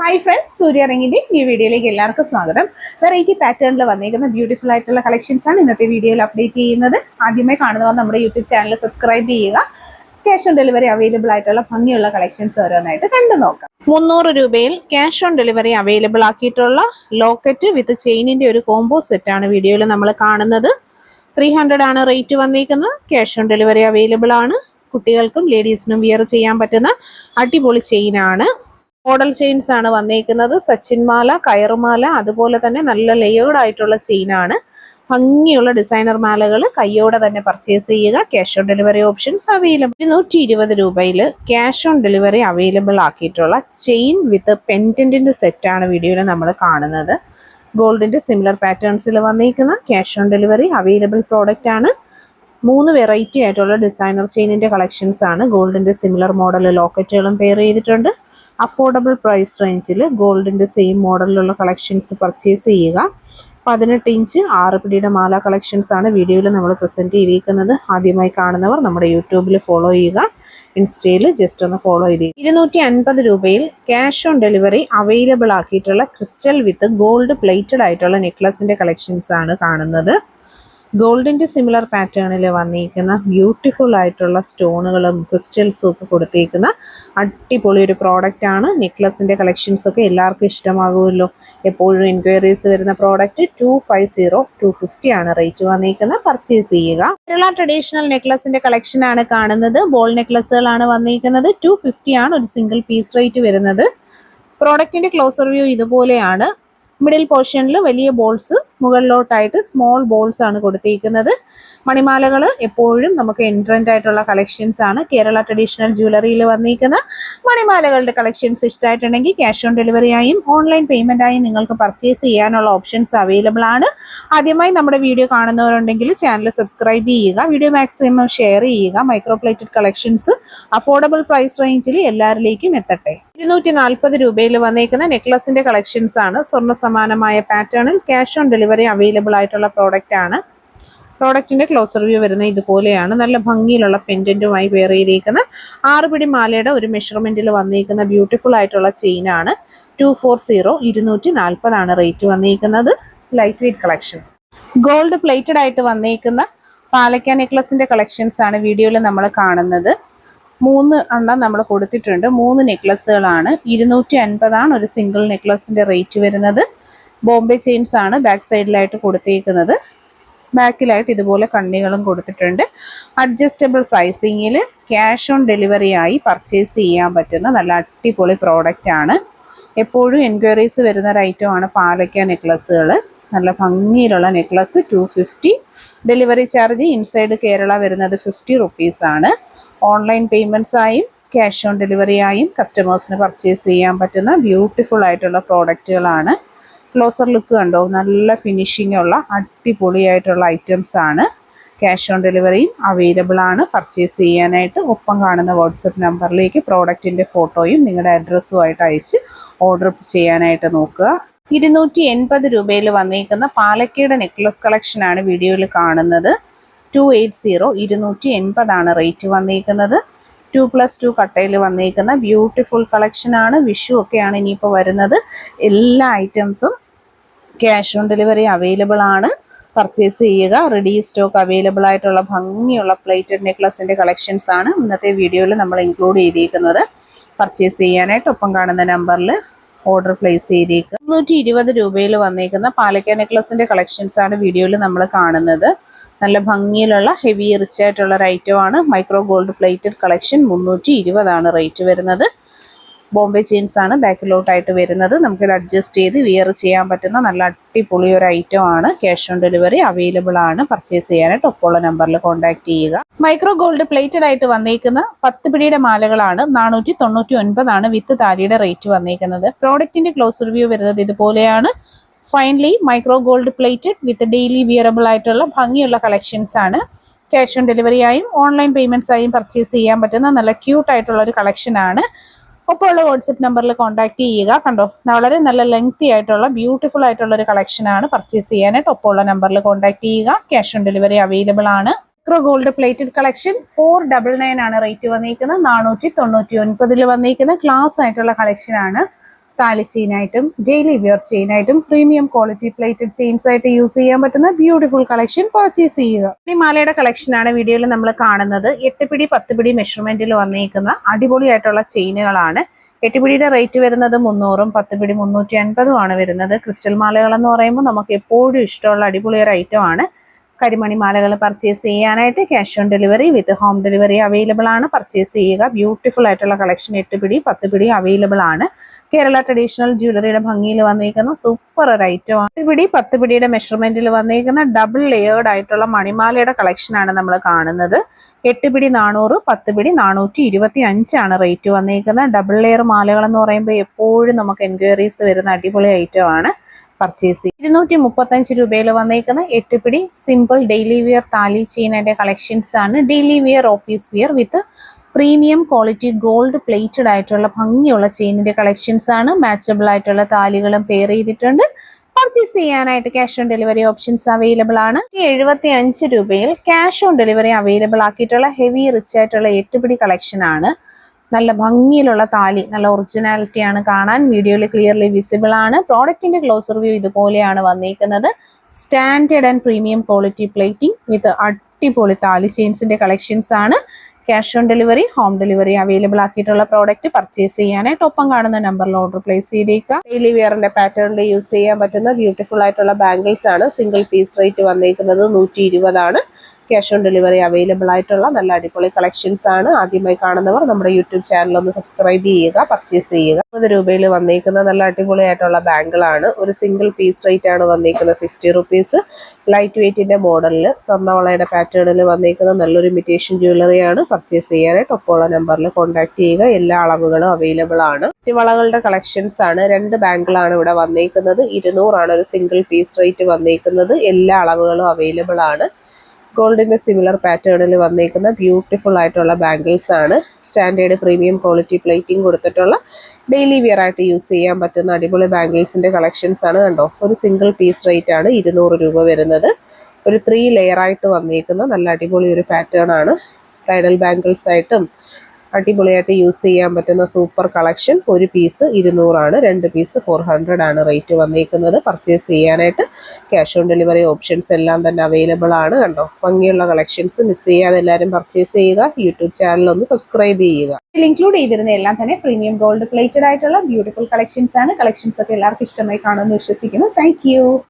Hi friends സൂര്യ റിങ്ങിന്റെ ഈ വീഡിയോയിലേക്ക് എല്ലാവർക്കും സ്വാഗതം. വെറൈറ്റി പാറ്റേണിൽ വന്നിരിക്കുന്ന ബ്യൂട്ടിഫുൾ ആയിട്ടുള്ള കളക്ഷൻസ് ആണ് ഇന്നത്തെ വീഡിയോയിൽ അപ്ഡേറ്റ് ചെയ്യുന്നത്. ആദ്യമായി കാണുന്നവർ നമ്മുടെ യൂട്യൂബ് ചാനൽ സബ്സ്ക്രൈബ് ചെയ്യുക. ക്യാഷ് ഓൺ ഡെലിവറി അവൈലബിൾ ആയിട്ടുള്ള ഭംഗിയുള്ള കളക്ഷൻസ് ഓരോന്നായിട്ട് കണ്ടു നോക്കാം. മുന്നൂറ് രൂപയിൽ ക്യാഷ് ഓൺ ഡെലിവറി അവൈലബിൾ ആക്കിയിട്ടുള്ള ലോക്കറ്റ് വിത്ത് ചെയിനിന്റെ ഒരു കോംബോ സെറ്റ് ആണ് വീഡിയോയിൽ നമ്മൾ കാണുന്നത്. ത്രീ ആണ് റേറ്റ് വന്നിരിക്കുന്നത് ക്യാഷ് ഓൺ ഡെലിവറി അവൈലബിൾ ആണ്. കുട്ടികൾക്കും ലേഡീസിനും വിയർ ചെയ്യാൻ പറ്റുന്ന അടിപൊളി ചെയിൻ ആണ്. മോഡൽ ചെയിൻസ് ആണ് വന്നേക്കുന്നത്. സച്ചിൻമാല കയറുമാല അതുപോലെ തന്നെ നല്ല ലേയേർഡ് ആയിട്ടുള്ള ചെയിൻ ആണ്. ഭംഗിയുള്ള ഡിസൈനർ മാലകൾ കയ്യോടെ തന്നെ പർച്ചേസ് ചെയ്യുക. Cash on delivery options available ഇരുന്നൂറ്റി ഇരുപത് രൂപയിൽ ക്യാഷ് ഓൺ ഡെലിവറി അവൈലബിൾ ആക്കിയിട്ടുള്ള ചെയിൻ വിത്ത് പെന്റന്റിന്റെ സെറ്റാണ് വീഡിയോയിൽ നമ്മൾ കാണുന്നത്. ഗോൾഡിന്റെ സിമിലർ പാറ്റേൺസിൽ വന്നിരിക്കുന്ന cash on delivery available product ആണ്. മൂന്ന് വെറൈറ്റി ആയിട്ടുള്ള ഡിസൈനർ ചെയിനിന്റെ കളക്ഷൻസ് ആണ്. ഗോൾഡിന്റെ സിമിലർ മോഡൽ ലോക്കറ്റുകളും പെയർ ചെയ്തിട്ടുണ്ട്. അഫോർഡബിൾ പ്രൈസ് റേഞ്ചിൽ ഗോൾഡിന്റെ സെയിം മോഡലിലുള്ള കളക്ഷൻസ് പർച്ചേസ് ചെയ്യുക. പതിനെട്ട് ഇഞ്ച് ആറ് പിടിയുടെ മാല കളക്ഷൻസ് ആണ് വീഡിയോയിൽ നമ്മൾ പ്രസന്റ് ചെയ്തിരിക്കുന്നത്. ആദ്യമായി കാണുന്നവർ നമ്മുടെ യൂട്യൂബിൽ ഫോളോ ചെയ്യുക. ഇൻസ്റ്റയിൽ ജസ്റ്റ് ഒന്ന് ഫോളോ ചെയ്ത് ഇരുന്നൂറ്റി അൻപത് രൂപയിൽ ക്യാഷ് ഓൺ ഡെലിവറി അവൈലബിൾ ആക്കിയിട്ടുള്ള ക്രിസ്റ്റൽ വിത്ത് ഗോൾഡ് പ്ലേറ്റഡ് ആയിട്ടുള്ള നെക്ലസിന്റെ കളക്ഷൻസ് ആണ് കാണുന്നത്. ഗോൾഡിന്റെ സിമിലർ പാറ്റേണിൽ വന്നിരിക്കുന്ന ബ്യൂട്ടിഫുൾ ആയിട്ടുള്ള സ്റ്റോണുകളും ക്രിസ്റ്റൽസും ഒക്കെ കൊടുത്തിരിക്കുന്ന അടിപൊളി ഒരു പ്രോഡക്റ്റ് ആണ്. നെക്ലസിന്റെ കളക്ഷൻസ് ഒക്കെ എല്ലാവർക്കും ഇഷ്ടമാകുമല്ലോ. എപ്പോഴും എൻക്വയറീസ് വരുന്ന product two five zero two fifty ആണ് റേറ്റ് വന്നിരിക്കുന്നത്. പർച്ചേസ് ചെയ്യുക. കേരള ട്രഡീഷണൽ നെക്ലസിന്റെ കളക്ഷൻ ആണ് കാണുന്നത്. ബോൾ നെക്ലസുകളാണ് വന്നിരിക്കുന്നത്. ടു ഫിഫ്റ്റി ആണ് ഒരു സിംഗിൾ പീസ് റേറ്റ് വരുന്നത്. പ്രോഡക്റ്റിന്റെ ക്ലോസർ വ്യൂ ഇതുപോലെയാണ്. മിഡിൽ പോർഷനിൽ വലിയ ബോൾസ് മുകളിലോട്ടായിട്ട് സ്മോൾ ബോൾസ് ആണ് കൊടുത്തിരിക്കുന്നത്. മണിമാലകൾ എപ്പോഴും നമുക്ക് എൻട്രന്റ് ആയിട്ടുള്ള കളക്ഷൻസ് ആണ്. കേരള ട്രഡീഷണൽ ജ്വല്ലറിയിൽ വന്നിരിക്കുന്ന മണിമാലകളുടെ കളക്ഷൻസ് ഇഷ്ടമായിട്ടുണ്ടെങ്കിൽ ക്യാഷ് ഓൺ ഡെലിവറി ആയും ഓൺലൈൻ പേയ്മെന്റ് ആയും നിങ്ങൾക്ക് പർച്ചേസ് ചെയ്യാനുള്ള ഓപ്ഷൻസ് അവൈലബിൾ ആണ്. ആദ്യമായി നമ്മുടെ വീഡിയോ കാണുന്നവരുണ്ടെങ്കിൽ ചാനൽ സബ്സ്ക്രൈബ് ചെയ്യുക വീഡിയോ മാക്സിമം ഷെയർ ചെയ്യുക മൈക്രോപ്ലേറ്റഡ് കളക്ഷൻസ് അഫോർഡബിൾ പ്രൈസ് റേഞ്ചിൽ എല്ലാവരിലേക്കും എത്തട്ടെ. ഇരുന്നൂറ്റി നാൽപ്പത് രൂപയിൽ വന്നേക്കുന്ന നെക്ലസിന്റെ കളക്ഷൻസ് ആണ്. സ്വർണ സമാനമായ പാറ്റേണിൽ ക്യാഷ് ഓൺ ഡെലിവറി അവൈലബിൾ ആയിട്ടുള്ള പ്രോഡക്റ്റ് ആണ്. പ്രോഡക്റ്റിന്റെ ക്ലോസ് റിവ്യൂ വരുന്ന ഇതുപോലെയാണ്. നല്ല ഭംഗിയിലുള്ള പെൻഡന്റുമായി വെയർ ചെയ്തേക്കുന്ന ആറുപിടി മാലയുടെ ഒരു മെഷർമെന്റിൽ വന്നിരിക്കുന്ന ബ്യൂട്ടിഫുൾ ആയിട്ടുള്ള ചെയിൻ ആണ്. ടു ഫോർ സീറോ ഇരുന്നൂറ്റി നാൽപ്പതാണ് റേറ്റ് വന്നിരിക്കുന്നത് light weight collection gold plated ആയിട്ട് വന്നേക്കുന്ന പാലക്ക നെക്ലസിന്റെ കളക്ഷൻസ് ആണ് വീഡിയോയിൽ നമ്മൾ കാണുന്നത്. മൂന്ന് എണ്ണം നമ്മൾ കൊടുത്തിട്ടുണ്ട്. മൂന്ന് നെക്ലസ്സുകളാണ്. ഇരുന്നൂറ്റി അൻപതാണ് ഒരു സിംഗിൾ നെക്ലസിന്റെ റേറ്റ് വരുന്നത്. ബോംബെ ചെയിൻസ് ആണ് ബാക്ക് സൈഡിലായിട്ട് കൊടുത്തേക്കുന്നത്. ബാക്കിലായിട്ട് ഇതുപോലെ കണ്ണികളും കൊടുത്തിട്ടുണ്ട്. അഡ്ജസ്റ്റബിൾ സൈസിങ്ങിൽ ക്യാഷ് ഓൺ ഡെലിവറി ആയി പർച്ചേസ് ചെയ്യാൻ പറ്റുന്ന നല്ല അടിപൊളി പ്രോഡക്റ്റ് ആണ്. എപ്പോഴും എൻക്വയറീസ് വരുന്ന ഒരു ഐറ്റം ആണ് പാലക്ക നെക്ലസ്സുകൾ നല്ല ഭംഗിയിലുള്ള necklace to delivery charge inside Kerala വരുന്നത് ഫിഫ്റ്റി റുപ്പീസാണ് ഓൺലൈൻ പേയ്മെന്റ്സ് ആയും ക്യാഷ് ഓൺ ഡെലിവറി ആയും കസ്റ്റമേഴ്സിന് പർച്ചേസ് ചെയ്യാൻ പറ്റുന്ന ബ്യൂട്ടിഫുൾ ആയിട്ടുള്ള പ്രോഡക്റ്റുകളാണ് ക്ലോസർ ലുക്ക് കണ്ടോ? നല്ല ഫിനിഷിംഗ് ഉള്ള അടിപൊളിയായിട്ടുള്ള ഐറ്റംസ് ആണ്. ക്യാഷ് ഓൺ ഡെലിവറിയും അവൈലബിൾ ആണ്. പർച്ചേസ് ചെയ്യാനായിട്ട് ഒപ്പം കാണുന്ന വാട്സപ്പ് നമ്പറിലേക്ക് പ്രോഡക്റ്റിന്റെ ഫോട്ടോയും നിങ്ങളുടെ അഡ്രസ്സുമായിട്ട് അയച്ച് ഓർഡർ ചെയ്യാനായിട്ട് നോക്കുക. ഇരുന്നൂറ്റി എൺപത് രൂപയിൽ വന്നേക്കുന്ന പാലക്കയുടെ നെക്ലസ് കളക്ഷനാണ് വീഡിയോയിൽ കാണുന്നത്. ടു എയ്റ്റ് സീറോ ഇരുന്നൂറ്റി എൺപതാണ് റേറ്റ് വന്നിരിക്കുന്നത് ടു പ്ലസ് ടു കട്ടയിൽ വന്നേക്കുന്ന ബ്യൂട്ടിഫുൾ കളക്ഷനാണ് വിഷു ഒക്കെയാണ് ഇനിയിപ്പോൾ വരുന്നത്. എല്ലാ ഐറ്റംസും ക്യാഷ് ഓൺ ഡെലിവറി അവൈലബിൾ ആണ്. പർച്ചേസ് ചെയ്യുക. റെഡി സ്റ്റോക്ക് അവൈലബിൾ ആയിട്ടുള്ള ഭംഗിയുള്ള പ്ലേറ്റഡ് നെക്ലസിന്റെ കളക്ഷൻസ് ആണ് ഇന്നത്തെ വീഡിയോയിൽ നമ്മൾ ഇൻക്ലൂഡ് ചെയ്തിരിക്കുന്നത് പർച്ചേസ് ചെയ്യാനായിട്ട് ഒപ്പം കാണുന്ന നമ്പറിൽ ഓർഡർ പ്ലേസ് ചെയ്തേക്കുക മുന്നൂറ്റി ഇരുപത് രൂപയിൽ വന്നേക്കുന്ന പാലക്ക നെക്ലസിന്റെ കളക്ഷൻസ് ആണ് വീഡിയോയിൽ നമ്മൾ കാണുന്നത്. നല്ല ഭംഗിയിലുള്ള ഹെവി റിച്ച് ആയിട്ടുള്ള ഒരു ആണ്. മൈക്രോ ഗോൾഡ് പ്ലേറ്റഡ് കളക്ഷൻ മുന്നൂറ്റി ഇരുപതാണ് റേറ്റ് വരുന്നത്. ബോംബെ ചെയിൻസ് ആണ് ബാക്കിലോട്ടായിട്ട് വരുന്നത്. നമുക്കിത് അഡ്ജസ്റ്റ് ചെയ്ത് വിയർ ചെയ്യാൻ പറ്റുന്ന നല്ല അടിപൊളി ഒരു ഐറ്റം ആണ്. ക്യാഷ് ഓൺ ഡെലിവറി അവൈലബിൾ ആണ്. പർച്ചേസ് ചെയ്യാനായിട്ട് ഒപ്പമുള്ള നമ്പറിൽ കോൺടാക്ട് ചെയ്യുക. മൈക്രോ ഗോൾഡ് പ്ലേറ്റഡ് ആയിട്ട് വന്നേക്കുന്ന പത്ത് പിടിയുടെ മാലകളാണ് നാനൂറ്റി തൊണ്ണൂറ്റി ഒൻപതാണ് വിത്ത് താലിയുടെ റേറ്റ് വന്നേക്കുന്നത്. പ്രോഡക്റ്റിന്റെ ക്ലോസ് റിവ്യൂ വരുന്നത് ഇതുപോലെയാണ്. Finally micro gold plated with daily wearable ആയിട്ടുള്ള ഭംഗിയുള്ള കളക്ഷൻസ് ആണ്. ക്യാഷ് ഓൺ ഡെലിവറി ആയും ഓൺലൈൻ പേയ്മെന്റ്സ് ആയും പർച്ചേസ് ചെയ്യാൻ പറ്റുന്ന നല്ല ക്യൂട്ട് ആയിട്ടുള്ള ഒരു കളക്ഷൻ ആണ്. ഉള്ള വാട്സപ്പ് നമ്പറിൽ കോൺടാക്ട് ചെയ്യുക. കണ്ടോ? വളരെ നല്ല ലെങ്തി ആയിട്ടുള്ള ബ്യൂട്ടിഫുൾ ആയിട്ടുള്ള ഒരു കളക്ഷൻ ആണ് പർച്ചേസ് ചെയ്യാനായിട്ട് ഒപ്പം ഉള്ള നമ്പറിൽ കോൺടാക്ട് ചെയ്യുക. ക്യാഷ് ഓൺ ഡെലിവറി അവൈലബിൾ ആണ്. Micro gold plated collection four double nine ആണ് റേറ്റ് വന്നിരിക്കുന്നത് നാനൂറ്റി തൊണ്ണൂറ്റി ഒൻപതിൽ വന്നിരിക്കുന്ന ക്ലാസ് ആയിട്ടുള്ള കളക്ഷൻ ആണ്. താലി ചെയിനായിട്ടും ഡെയിലി വെയർ ചെയിനായിട്ടും പ്രീമിയം ക്വാളിറ്റി പ്ലേറ്റഡ് ചെയിൻസ് ആയിട്ട് യൂസ് ചെയ്യാൻ പറ്റുന്ന ബ്യൂട്ടിഫുൾ കളക്ഷൻ പർച്ചേസ് ചെയ്യുക. ഈ മാലയുടെ കളക്ഷനാണ് വീഡിയോയിൽ നമ്മൾ കാണുന്നത്. എട്ട് പിടി പത്ത് പിടി മെഷർമെന്റിൽ വന്നിരിക്കുന്ന അടിപൊളിയായിട്ടുള്ള ചെയിനുകളാണ്. എട്ട് പിടിയുടെ റേറ്റ് വരുന്നത് മുന്നൂറും പത്ത് പിടി മുന്നൂറ്റി അൻപതും ആണ് വരുന്നത്. ക്രിസ്റ്റൽ മാലകൾ എന്ന് പറയുമ്പോൾ നമുക്ക് എപ്പോഴും ഇഷ്ടമുള്ള അടിപൊളി ഒരു ഐറ്റം ആണ്. കരിമണി മാലകൾ പർച്ചേസ് ചെയ്യാനായിട്ട് cash on delivery with home delivery available ആണ്. പർച്ചേസ് ചെയ്യുക. ബ്യൂട്ടിഫുൾ ആയിട്ടുള്ള കളക്ഷൻ എട്ട് പിടി പത്ത് പിടി അവൈലബിൾ ആണ്. കേരള ട്രഡീഷണൽ ജ്വല്ലറിയുടെ ഭംഗിയിൽ വന്നിരിക്കുന്ന സൂപ്പർ ഒരു ഐറ്റം ആണ്. പിടി പത്ത് പിടിയുടെ മെഷർമെന്റിൽ വന്നിരിക്കുന്ന ഡബിൾ ലെയേർഡ് ആയിട്ടുള്ള മണിമാലയുടെ കളക്ഷനാണ് നമ്മൾ കാണുന്നത്. എട്ട് പിടി നാനൂറ് പത്ത് പിടി നാനൂറ്റി ഇരുപത്തി അഞ്ചാണ് റേറ്റ് വന്നിരിക്കുന്നത് ഡബിൾ ലെയർ മാലകൾ എന്ന് പറയുമ്പോൾ എപ്പോഴും നമുക്ക് എൻക്വയറീസ് വരുന്ന അടിപൊളി ഐറ്റം ആണ് പർച്ചേസ് ഇരുന്നൂറ്റി മുപ്പത്തഞ്ച് രൂപയിൽ വന്നേക്കുന്ന എട്ട് പിടി സിമ്പിൾ ഡെയിലി വിയർ താലി ചെയിനിന്റെ കളക്ഷൻസ് ആണ്. Daily wear office wear with premium quality gold plated ആയിട്ടുള്ള ഭംഗിയുള്ള ചെയിനിന്റെ കളക്ഷൻസ് ആണ്. മാച്ചബിൾ ആയിട്ടുള്ള താലികളും പെയർ ചെയ്തിട്ടുണ്ട്. പർച്ചേസ് ചെയ്യാനായിട്ട് cash on delivery options available ആണ്. എഴുപത്തി അഞ്ച് രൂപയിൽ ക്യാഷ് ഓൺ ഡെലിവറി അവൈലബിൾ ആക്കിയിട്ടുള്ള ഹെവി റിച്ച് ആയിട്ടുള്ള എട്ട് പിടി കളക്ഷൻ ആണ്. നല്ല ഭംഗിയിലുള്ള താലി നല്ല ഒറിജിനാലിറ്റി ആണ് കാണാൻ വീഡിയോയിൽ ക്ലിയർലി വിസിബിൾ ആണ്. പ്രോഡക്റ്റിന്റെ ക്ലോസ് റിവ്യൂ ഇതുപോലെയാണ് വന്നിരിക്കുന്നത് standard and premium quality plating with അടിപൊളി താലി ചെയിൻസിന്റെ കളക്ഷൻസ് ആണ്. Cash on delivery home delivery available ആക്കിയിട്ടുള്ള product purchase ചെയ്യാനായിട്ട് ഒപ്പം കാണുന്ന നമ്പറിൽ ഓർഡർ പ്ലേസ് ചെയ്തേക്കുക. ഡെയിലി വിയറിന്റെ പാറ്റേണിൽ യൂസ് ചെയ്യാൻ പറ്റുന്ന ബ്യൂട്ടിഫുൾ ആയിട്ടുള്ള ബാംഗിൾസ് ആണ്. സിംഗിൾ പീസ് റേറ്റ് വന്നേക്കുന്നത് നൂറ്റി ഇരുപതാണ്. ക്യാഷ് ഓൺ ഡെലിവറി അവൈലബിൾ ആയിട്ടുള്ള നല്ല അടിപൊളി കളക്ഷൻസ് ആണ്. ആദ്യമായി കാണുന്നവർ നമ്മുടെ യൂട്യൂബ് ചാനൽ ഒന്ന് സബ്സ്ക്രൈബ് ചെയ്യുക പർച്ചേസ് ചെയ്യുക. മുപ്പത് രൂപയിൽ വന്നേക്കുന്ന നല്ല അടിപൊളി ആയിട്ടുള്ള ബാങ്കിളാണ് ഒരു സിംഗിൾ പീസ് റേറ്റ് ആണ് വന്നേക്കുന്നത് സിക്സ്റ്റി റുപ്പീസ് ലൈറ്റ് വെയ്റ്റിന്റെ മോഡലിൽ സ്വർണവളയുടെ പാറ്റേണിൽ വന്നേക്കുന്ന നല്ലൊരു ഇമിറ്റേഷൻ ജ്വല്ലറി ആണ്. പർച്ചേസ് ചെയ്യാനായിട്ട് ഒപ്പമുള്ള നമ്പറിൽ കോൺടാക്ട് ചെയ്യുക. എല്ലാ അളവുകളും അവൈലബിൾ ആണ്. വളകളുടെ കളക്ഷൻസ് ആണ്. രണ്ട് ബാങ്കിളാണ് ഇവിടെ വന്നേക്കുന്നത്. ഇരുന്നൂറാണ് ഒരു സിംഗിൾ പീസ് റേറ്റ് വന്നേക്കുന്നത്. എല്ലാ അളവുകളും അവൈലബിൾ ആണ്. ഗോൾഡിന്റെ സിമിലർ പാറ്റേണിൽ വന്നിരിക്കുന്ന ബ്യൂട്ടിഫുൾ ആയിട്ടുള്ള ബാംഗിൾസ് ആണ്. സ്റ്റാൻഡേർഡ് പ്രീമിയം ക്വാളിറ്റി പ്ലേറ്റിംഗ് കൊടുത്തിട്ടുള്ള ഡെയിലി വിയർ ആയിട്ട് യൂസ് ചെയ്യാൻ പറ്റുന്ന അടിപൊളി ബാംഗിൾസിന്റെ കളക്ഷൻസ് ആണ് കണ്ടോ. ഒരു സിംഗിൾ പീസ് റേറ്റ് ആണ് ഇരുന്നൂറ് രൂപ വരുന്നത്. ഒരു ത്രീ ലെയർ ആയിട്ട് വന്നിരിക്കുന്ന നല്ല അടിപൊളി ഒരു പാറ്റേൺ ആണ്. ബ്രൈഡൽ ബാംഗിൾസ് ആയിട്ടും അടിപൊളിയായിട്ട് യൂസ് ചെയ്യാൻ പറ്റുന്ന സൂപ്പർ കളക്ഷൻ. ഒരു പീസ് ഇരുന്നൂറാണ്. രണ്ട് പീസ് ഫോർ ഹൺഡ്രഡ് ആണ് റേറ്റ് വന്നിരിക്കുന്നത് പർച്ചേസ് ചെയ്യാനായിട്ട് ക്യാഷ് ഓൺ ഡെലിവറി ഓപ്ഷൻസ് എല്ലാം തന്നെ അവൈലബിൾ ആണ് കണ്ടോ? ഭംഗിയുള്ള കളക്ഷൻസ് മിസ് ചെയ്യാതെ എല്ലാവരും പർച്ചേസ് ചെയ്യുക. യൂട്യൂബ് ചാനൽ ഒന്ന് സബ്സ്ക്രൈബ് ചെയ്യുക. ഇതിൽ ഇൻക്ലൂഡ് ചെയ്തിരുന്ന എല്ലാം തന്നെ പ്രീമിയം ഗോൾഡ് പ്ലേറ്റഡ് ആയിട്ടുള്ള ബ്യൂട്ടിഫുൾ കളക്ഷൻസ് ആണ്. കളക്ഷൻസ് ഒക്കെ എല്ലാവർക്കും ഇഷ്ടമായി കാണുമെന്ന് വിശ്വസിക്കുന്നു. താങ്ക്